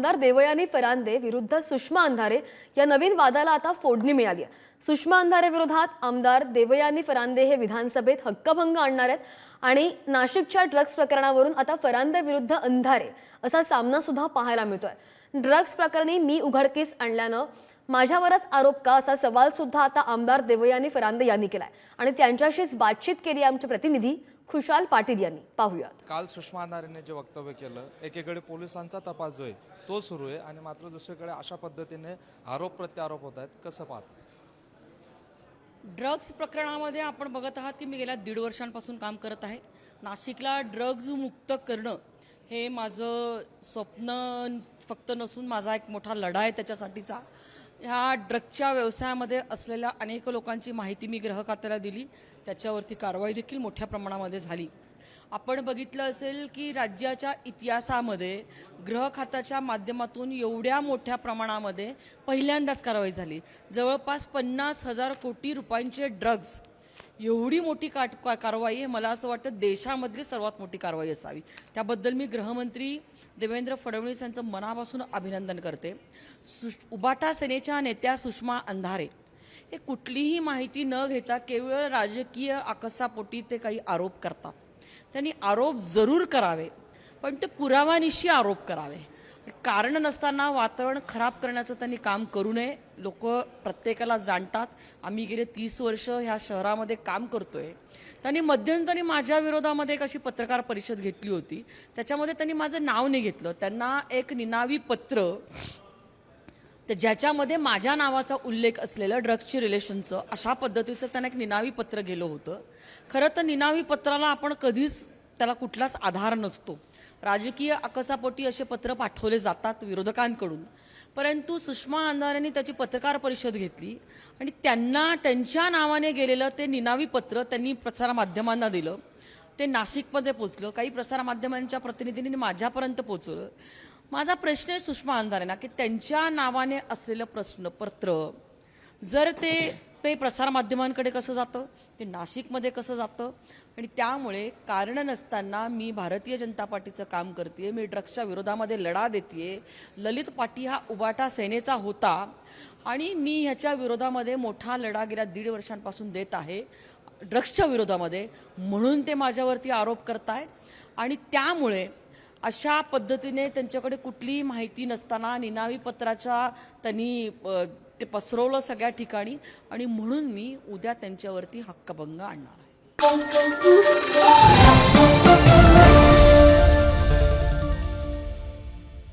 आमदार देवयानी फरांदे विरुद्ध सुषमा अंधारे या नवीन वादाला आता फोडणी मिळाली आहे. सुषमा अंधारे विरोधात आमदार देवयानी फरांदे हे विधानसभेत हक्कभंग आणणार आहेत आणि नाशिकच्या ड्रग्ज प्रकरणावरून आता फरांदे विरुद्ध अंधारे असा सामना सुद्धा पाहायला मिळतोय. ड्रग्ज प्रकरणी मी उघडकीस आणल्यानं माझ्यावरच आरोप का? असा सवाल सुद्धा आता आमदार देवयानी फरांदे यांनी केलाय. आणि त्यांच्याशीच बातचीत केली आमचे प्रतिनिधी खुशाल पाटील यांनी. पाहूयात. काल सुषमा अंधारेने जे वक्तव्य केलं एकीकडे पोलिसांचा तपास जो आहे तो सुरू आहे आणि मात्र दुसरीकडे अशा पद्धतीने आरोप प्रत्यारोप होत आहेत. कसं पाहत? ड्रग्ज प्रकरणामध्ये आपण बघत आहात की मी गेल्या दीड वर्षांपासून काम करत आहे. नाशिकला ड्रग्ज मुक्त करणं हे माझं स्वप्न फक्त नसून माझा एक मोठा लढा आहे त्याच्यासाठीचा. ह्या ड्रगच्या व्यवसायामध्ये असलेल्या अनेक लोकांची माहिती मी गृह खात्याला दिली. त्याच्यावरती कारवाई देखील मोठ्या प्रमाणामध्ये झाली. आपण बघितलं असेल की राज्याच्या इतिहासामध्ये ग्रहखात्याच्या माध्यमातून एवढ्या मोठ्या प्रमाणामध्ये पहिल्यांदाच कारवाई झाली. जवळपास पन्नास हजार कोटी रुपयांचे ड्रग्ज एवढी मोठी काट का- कारवाई हे मला असं वाटतं देशामधली सर्वात मोठी कारवाई असावी. त्याबद्दल मी गृहमंत्री देवेंद्र फडणवीस यांचं मनापासून अभिनंदन करते. सुष उबाटा सेनेच्या नेत्या सुषमा अंधारे हे कुठलीही माहिती न घेता केवळ राजकीय आकसापोटी ते काही आरोप करतात. त्यांनी आरोप जरूर करावे पण ते पुराव्यानिशी आरोप करावे. कारण नसताना वातावरण खराब करण्याचं त्यांनी काम करू नये. लोक प्रत्येकाला जाणतात. आम्ही गेले तीस वर्ष ह्या शहरामध्ये काम करतोय. त्यांनी मध्यंतरी माझ्या विरोधामध्ये एक अशी पत्रकार परिषद घेतली होती. त्याच्यामध्ये त्यांनी माझं नाव नाही घेतलं. त्यांना एक निनावी पत्र तर ज्याच्यामध्ये माझ्या नावाचा उल्लेख असलेलं ड्रग्सची रिलेशनचं अशा पद्धतीचं त्यांना एक निनावी पत्र गेलं होतं. खरं तर निनावी पत्राला आपण कधीच त्याला कुठलाच आधार नसतो. राजकीय आकसापोटी असे पत्र पाठवले जातात विरोधकांकडून. परंतु सुषमा अंधारेंनी त्याची पत्रकार परिषद घेतली आणि त्यांना त्यांच्या नावाने गेलेलं ते निनावी पत्र त्यांनी प्रसारमाध्यमांना दिलं. ते नाशिकमध्ये पोचलं. काही प्रसारमाध्यमांच्या प्रतिनिधींनी माझ्यापर्यंत पोचवलं. माझा प्रश्न आहे सुषमा अंधारेंना की त्यांच्या नावाने असलेलं प्रश्न पत्र जर ते ते प्रसारमाध्यमांकडे कसं जातं? ते नाशिकमध्ये कसं जातं? आणि त्यामुळे कारण नसताना मी भारतीय जनता पार्टीचं काम करते मी ड्रग्सच्या विरोधामध्ये लढा देते ललित पाटी हा उबाटा सेनेचा होता आणि मी ह्याच्या विरोधामध्ये मोठा लढा गेल्या दीड वर्षांपासून देत आहे ड्रग्सच्या विरोधामध्ये. म्हणून ते माझ्यावरती आरोप करतायत. आणि त्यामुळे अशा पद्धतीने त्यांच्याकडे कुठलीही माहिती नसताना निनावी पत्राच्या त्यांनी ते पसरवलं सगळ्या ठिकाणी आणि म्हणून मी उद्या त्यांच्यावरती हक्कभंग आणणार आहे.